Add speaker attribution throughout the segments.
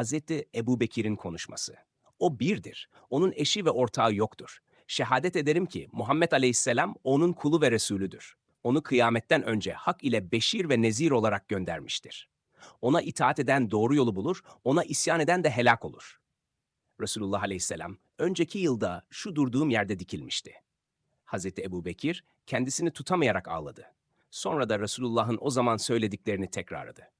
Speaker 1: Hazreti Ebu Bekir'in konuşması. O birdir. Onun eşi ve ortağı yoktur. Şehadet ederim ki Muhammed Aleyhisselam onun kulu ve Resulüdür. Onu kıyametten önce hak ile beşir ve nezir olarak göndermiştir. Ona itaat eden doğru yolu bulur, ona isyan eden de helak olur. Resulullah Aleyhisselam önceki yılda şu durduğum yerde dikilmişti. Hazreti Ebu Bekir kendisini tutamayarak ağladı. Sonra da Resulullah'ın o zaman söylediklerini tekrarladı.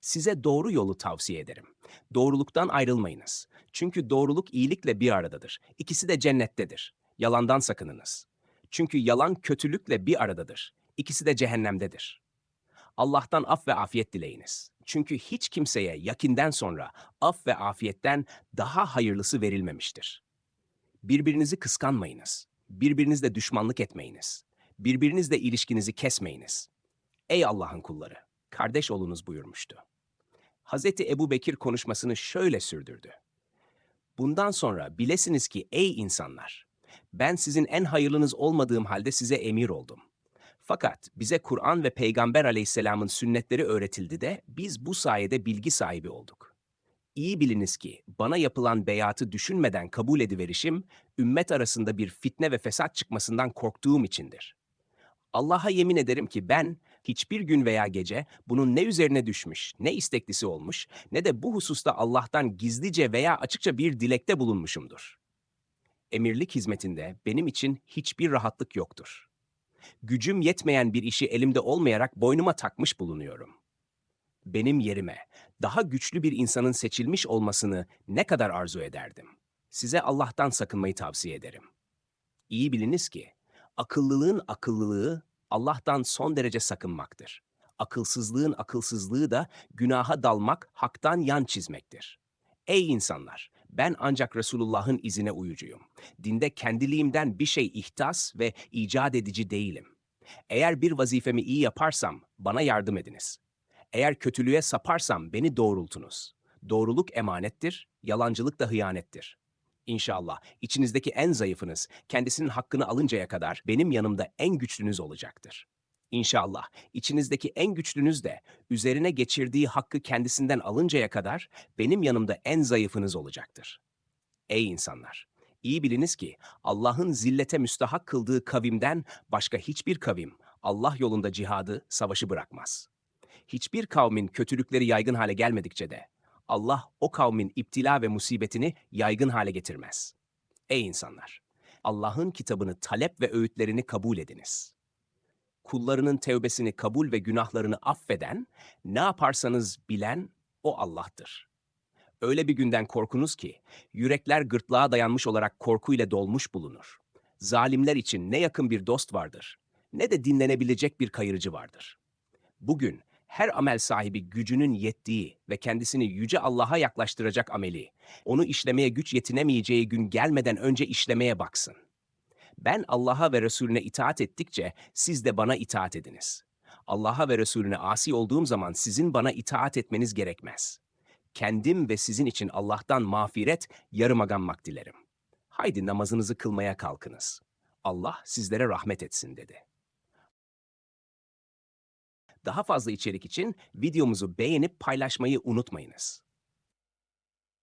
Speaker 1: Size doğru yolu tavsiye ederim. Doğruluktan ayrılmayınız. Çünkü doğruluk iyilikle bir aradadır. İkisi de cennettedir. Yalandan sakınınız. Çünkü yalan kötülükle bir aradadır. İkisi de cehennemdedir. Allah'tan af ve afiyet dileyiniz. Çünkü hiç kimseye yakinden sonra af ve afiyetten daha hayırlısı verilmemiştir. Birbirinizi kıskanmayınız. Birbirinizle düşmanlık etmeyiniz. Birbirinizle ilişkinizi kesmeyiniz. Ey Allah'ın kulları, kardeş olunuz buyurmuştu. Hazreti Ebu Bekir konuşmasını şöyle sürdürdü. Bundan sonra bilesiniz ki ey insanlar, ben sizin en hayırlınız olmadığım halde size emir oldum. Fakat bize Kur'an ve Peygamber aleyhisselamın sünnetleri öğretildi de biz bu sayede bilgi sahibi olduk. İyi biliniz ki bana yapılan beyatı düşünmeden kabul ediverişim, ümmet arasında bir fitne ve fesat çıkmasından korktuğum içindir. Allah'a yemin ederim ki ben hiçbir gün veya gece bunun ne üzerine düşmüş, ne isteklisi olmuş, ne de bu hususta Allah'tan gizlice veya açıkça bir dilekte bulunmuşumdur. Emirlik hizmetinde benim için hiçbir rahatlık yoktur. Gücüm yetmeyen bir işi elimde olmayarak boynuma takmış bulunuyorum. Benim yerime daha güçlü bir insanın seçilmiş olmasını ne kadar arzu ederdim. Size Allah'tan sakınmayı tavsiye ederim. İyi biliniz ki akıllılığın akıllılığı Allah'tan son derece sakınmaktır. Akılsızlığın akılsızlığı da günaha dalmak, haktan yan çizmektir. Ey insanlar! Ben ancak Resulullah'ın izine uyucuyum. Dinde kendiliğimden bir şey ihtas ve icat edici değilim. Eğer bir vazifemi iyi yaparsam bana yardım ediniz. Eğer kötülüğe saparsam beni doğrultunuz. Doğruluk emanettir, yalancılık da hıyanettir. İnşallah içinizdeki en zayıfınız kendisinin hakkını alıncaya kadar benim yanımda en güçlünüz olacaktır. İnşallah içinizdeki en güçlünüz de üzerine geçirdiği hakkı kendisinden alıncaya kadar benim yanımda en zayıfınız olacaktır. Ey insanlar! iyi biliniz ki Allah'ın zillete müstahak kıldığı kavimden başka hiçbir kavim Allah yolunda cihadı, savaşı bırakmaz. Hiçbir kavmin kötülükleri yaygın hale gelmedikçe de Allah o kavmin iptila ve musibetini yaygın hale getirmez. Ey insanlar! Allah'ın kitabını talep ve öğütlerini kabul ediniz. Kullarının tevbesini kabul ve günahlarını affeden, ne yaparsanız bilen o Allah'tır. Öyle bir günden korkunuz ki, yürekler gırtlağa dayanmış olarak korkuyla dolmuş bulunur. Zalimler için ne yakın bir dost vardır, ne de dinlenebilecek bir kayırıcı vardır. Bugün her amel sahibi gücünün yettiği ve kendisini yüce Allah'a yaklaştıracak ameli, onu işlemeye güç yetinemeyeceği gün gelmeden önce işlemeye baksın. Ben Allah'a ve Resulüne itaat ettikçe siz de bana itaat ediniz. Allah'a ve Resulüne asi olduğum zaman sizin bana itaat etmeniz gerekmez. Kendim ve sizin için Allah'tan mağfiret, yarımaganmak dilerim. Haydi namazınızı kılmaya kalkınız. Allah sizlere rahmet etsin dedi. Daha fazla içerik için videomuzu beğenip paylaşmayı unutmayınız.